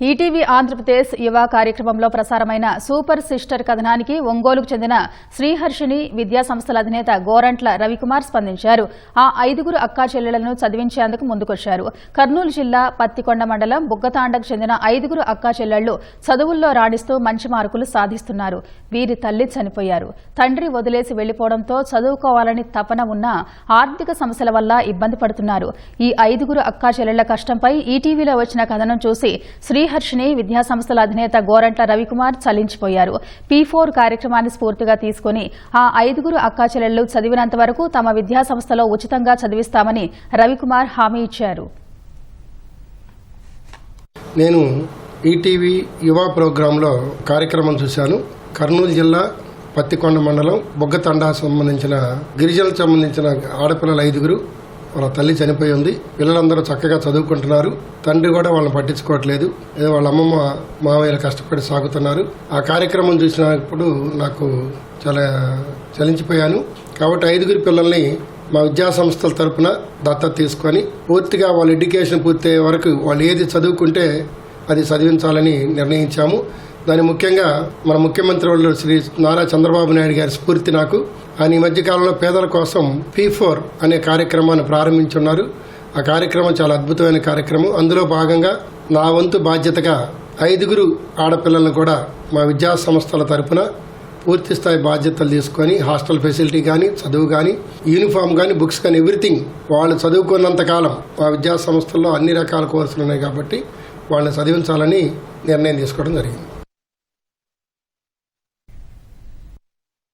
ETV Andhra Pradesh యువ కార్యక్రమంలో ప్రసారమైన సూపర్ సిస్టర్ కథనానికి ఒంగోలుకు చెందిన శ్రీహర్షిని విద్యా సంస్థల అధినేత గోరంట్ల రవికుమార్ స్పందించారు. ఆ ఐదుగురు అక్కా చెల్లెళ్ళను చదివించేందుకు ముందుకొచ్చారు. కర్నూలు జిల్లా పత్తికొండ మండలం బుగ్గతాండకు చెందిన ఐదుగురు అక్కా చెల్లెళ్ళు చదువుల్లో రాణిస్తూ మంచి మార్కులు సాధిస్తున్నారు. వీరి తల్లి చనిపోయారు. తండ్రి వదిలేసి వెళ్ళిపోవడంతో చదువుకోవాలని తపన ఉన్నా ఆర్థిక సమస్యల వల్ల ఇబ్బంది పడుతున్నారు. ఈ ఐదుగురు అక్కా చెల్లెళ్ళ కష్టంపై ఈటీవీలో వచ్చిన కథనం చూసి శ్రీ శ్రీహర్షిని విద్యాసంస్థల అధినేత గోరంట్ల రవికుమార్ చలించిపోయారు. పీ ఫోర్ కార్యక్రమాన్ని స్ఫూర్తిగా తీసుకుని ఆ ఐదుగురు అక్కాచెల్లెళ్ళు చదివినంత వరకు తమ విద్యాసంస్థలో ఉచితంగా చదివిస్తామని రవికుమార్ హామీ ఇచ్చారు. నేను ఈటీవీ యువ ప్రోగ్రాంలో కార్యక్రమం చూశాను. కర్నూలు జిల్లా పత్తికొండ మండలం బొగ్గతండా సంబంధించిన గిరిజనులకు సంబంధించిన ఆడపిల్లల ఐదుగురు వాళ్ళ తల్లి చనిపోయి ఉంది. పిల్లలందరూ చక్కగా చదువుకుంటున్నారు. తండ్రి కూడా వాళ్ళని పట్టించుకోవట్లేదు. ఏదో వాళ్ళ అమ్మమ్మ మామయ్యలు కష్టపడి సాగుతున్నారు. ఆ కార్యక్రమం చూసినప్పుడు నాకు చాలా చలించిపోయాను. కాబట్టి ఐదుగురు పిల్లల్ని మా విద్యా సంస్థల తరపున దత్తత తీసుకొని పూర్తిగా వాళ్ళ ఎడ్యుకేషన్ పూర్తయ్యే వరకు వాళ్ళు ఏది చదువుకుంటే అది చదివించాలని నిర్ణయించాము. దాని ముఖ్యంగా మన ముఖ్యమంత్రి వాళ్ళు శ్రీ నారా చంద్రబాబు నాయుడు గారి స్ఫూర్తి నాకు. ఆయన ఈ మధ్యకాలంలో పేదల కోసం పీ ఫోర్ అనే కార్యక్రమాన్ని ప్రారంభించున్నారు. ఆ కార్యక్రమం చాలా అద్భుతమైన కార్యక్రమం. అందులో భాగంగా నా వంతు బాధ్యతగా ఐదుగురు ఆడపిల్లలను కూడా మా విద్యా సంస్థల తరపున పూర్తి స్థాయి బాధ్యతలు తీసుకొని హాస్టల్ ఫెసిలిటీ కానీ చదువు కానీ యూనిఫామ్ కానీ బుక్స్ కానీ ఎవ్రీథింగ్ వాళ్ళు చదువుకున్నంత కాలం మా విద్యా సంస్థల్లో అన్ని రకాల కోర్సులు ఉన్నాయి కాబట్టి వాళ్ళని చదివించాలని నిర్ణయం తీసుకోవడం జరిగింది.